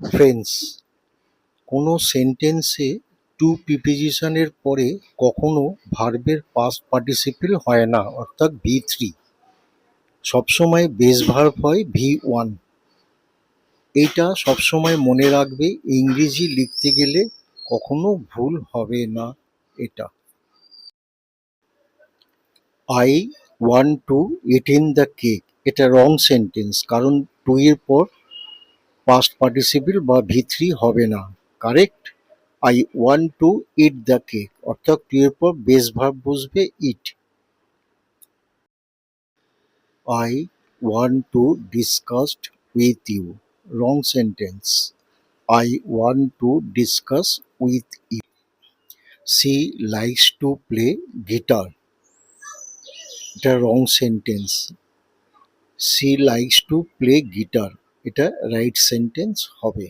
Friends কোনো সেন্টেন্সে two প্রিপোজিশনের পরে কখনো ভার্বের পাস্ট পার্টিসিপেল হয় না, অর্থাৎ ভি থ্রি সবসময় বেস ভার্ব হয় ভি ওয়ান এইটা সবসময় মনে রাখবে, ইংরেজি লিখতে গেলে কখনো ভুল হবে না এটা। I want to eat in the cake এটা রং সেন্টেন্স কারণ টু এর পর পাস্ট পার্টিসিপেল বা ভি থ্রি হবে না correct I want to eat the cake অর্থাৎ টু এর পর বেস ভার্ব বসবে eat I want to discussed with you wrong sentence I want to discuss with you she likes to play guitar এটা wrong sentence she likes to play guitar এটা right sentence হবে।